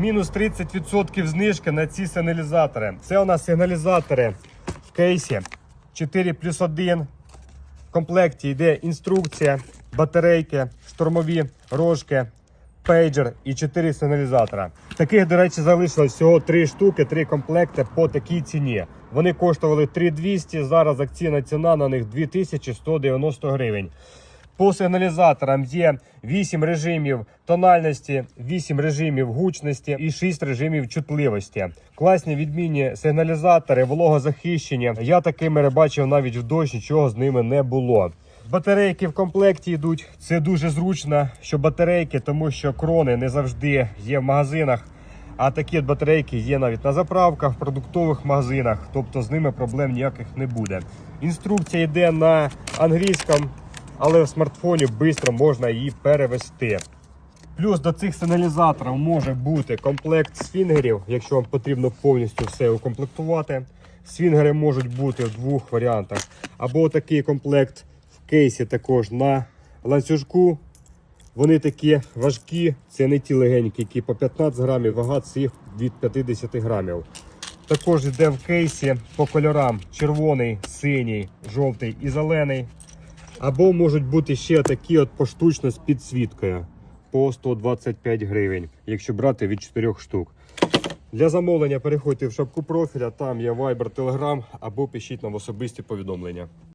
мінус 30% знижки на ці сигналізатори. Це у нас сигналізатори в кейсі 4 плюс 1. В комплекті йде інструкція, батарейки, штурмові рожки, пейджер і 4 сигналізатора. Таких, до речі, залишилось всього 3 штуки, 3 комплекти по такій ціні. Вони коштували 3200, зараз акційна ціна на них 2190 гривень. По сигналізаторам є 8 режимів тональності, 8 режимів гучності і 6 режимів чутливості. Класні відмінні сигналізатори, вологозахищені. Я такими бачив навіть в дощ, нічого з ними не було. Батарейки в комплекті йдуть. Це дуже зручно, що батарейки, тому що крони не завжди є в магазинах. А такі батарейки є навіть на заправках, в продуктових магазинах, тобто з ними проблем ніяких не буде. Інструкція йде на англійському, але в смартфоні швидко можна її перевести. Плюс до цих сигналізаторів може бути комплект свінгерів, якщо вам потрібно повністю все укомплектувати. Свінгери можуть бути в двох варіантах. Або такий комплект в кейсі також на ланцюжку. Вони такі важкі, це не ті легенькі, які по 15 грамів, вага цих від 50 грамів. Також йде в кейсі по кольорам червоний, синій, жовтий і зелений. Або можуть бути ще такі от поштучно з підсвіткою по 125 гривень, якщо брати від 4 штук. Для замовлення переходьте в шапку профіля, там є Viber, Telegram або пишіть нам особисті повідомлення.